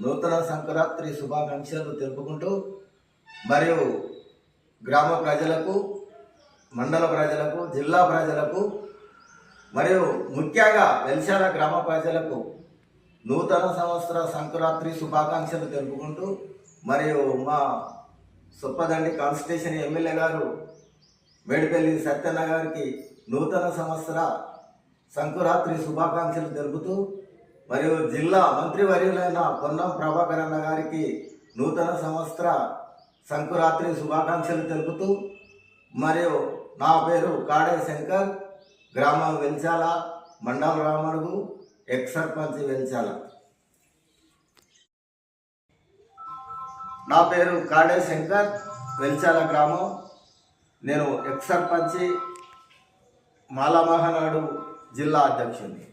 నూతన సంక్రాంతి శుభాకాంక్షలు తెలుపుకుంటూ మరియు గ్రామ ప్రజలకు మండల ప్రజలకు జిల్లా ప్రజలకు మరియు ముఖ్యంగా వెలిశాల గ్రామ ప్రజలకు నూతన సంవత్సర సంక్రాంతి శుభాకాంక్షలు తెలుపుకుంటూ మరియు మా సుప్పదండి కాన్స్టిట్యూషన్ ఎమ్మెల్యే గారు వేడిపల్లి సత్యన్న గారికి నూతన సంవత్సర సంకురాత్రి శుభాకాంక్షలు తెలుపుతూ మరియు జిల్లా మంత్రివర్యులైన పొన్నం ప్రభాకర్ అన్న గారికి నూతన సంవత్సర సంకురాత్రి శుభాకాంక్షలు తెలుపుతూ మరియు నా పేరు కాడే శంకర్ గ్రామం వెంచాల మండల రామడుగు ఎక్స్ సర్పంచ్ వెంచాల నా పేరు కాడే శంకర్ వెల్చాల గ్రామం. నేను ఎక్స్ సర్పంచి మాలామహనాడు జిల్లా అధ్యక్షుడిని.